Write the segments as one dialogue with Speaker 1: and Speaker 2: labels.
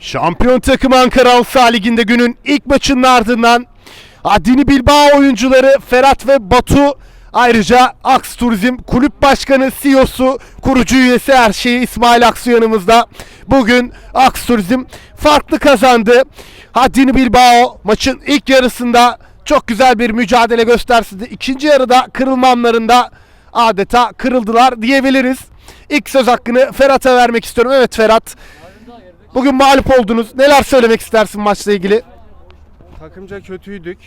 Speaker 1: Şampiyon takım Ankara Avsa Ligi'nde günün ilk maçının ardından Adini Bilbao oyuncuları Ferhat ve Batu ayrıca Aks Turizm Kulüp Başkanı CEO'su kurucu üyesi her şeyi İsmail Aksu yanımızda. Bugün Aks Turizm farklı kazandı. Adini Bilbao maçın ilk yarısında çok güzel bir mücadele gösterdi. İkinci yarıda kırılma anlarında adeta kırıldılar diyebiliriz. İlk söz hakkını Ferhat'a vermek istiyorum. Evet Ferhat. Bugün mağlup oldunuz. Neler söylemek istersin maçla ilgili?
Speaker 2: Takımca kötüydük.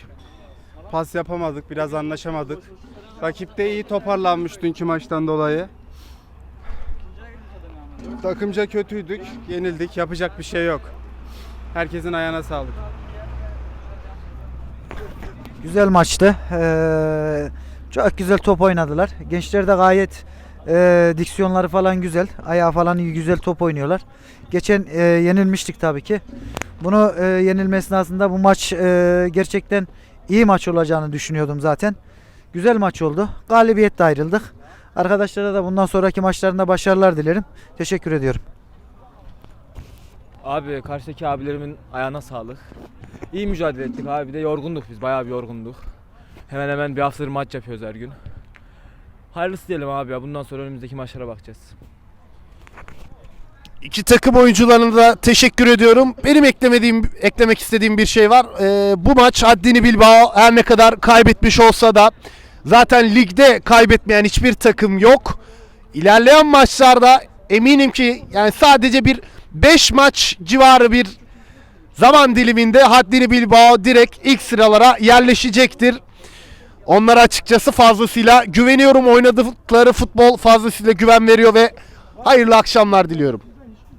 Speaker 2: Pas yapamadık, biraz anlaşamadık. Rakip de iyi toparlanmış dünkü maçtan dolayı. Takımca kötüydük, yenildik. Yapacak bir şey yok. Herkesin ayağına sağlık.
Speaker 3: Güzel maçtı. Ee, çok güzel top oynadılar. Gençler de gayet e, diksiyonları falan güzel. Ayağı falan güzel top oynuyorlar. Geçen e, yenilmiştik tabii ki. Bunu e, yenilme esnasında bu maç e, gerçekten iyi maç olacağını düşünüyordum zaten. Güzel maç oldu. Galibiyetle ayrıldık. Arkadaşlara da bundan sonraki maçlarında başarılar dilerim. Teşekkür ediyorum.
Speaker 4: Abi karşıdaki abilerimin ayağına sağlık. İyi mücadele ettik abi. De yorgunduk biz. Bayağı bir yorgunduk. Hemen hemen bir haftadır maç yapıyoruz her gün. Hayırlısı diyelim abi ya. Bundan sonra önümüzdeki maçlara bakacağız.
Speaker 1: İki takım oyuncularına da teşekkür ediyorum. Benim eklemediğim, eklemek istediğim bir şey var. Ee, bu maç Haddini Bilbao her ne kadar kaybetmiş olsa da zaten ligde kaybetmeyen hiçbir takım yok. İlerleyen maçlarda eminim ki yani sadece bir 5 maç civarı bir zaman diliminde Haddini Bilbao direkt ilk sıralara yerleşecektir. Onlara açıkçası fazlasıyla güveniyorum. Oynadıkları futbol fazlasıyla güven veriyor ve hayırlı akşamlar diliyorum.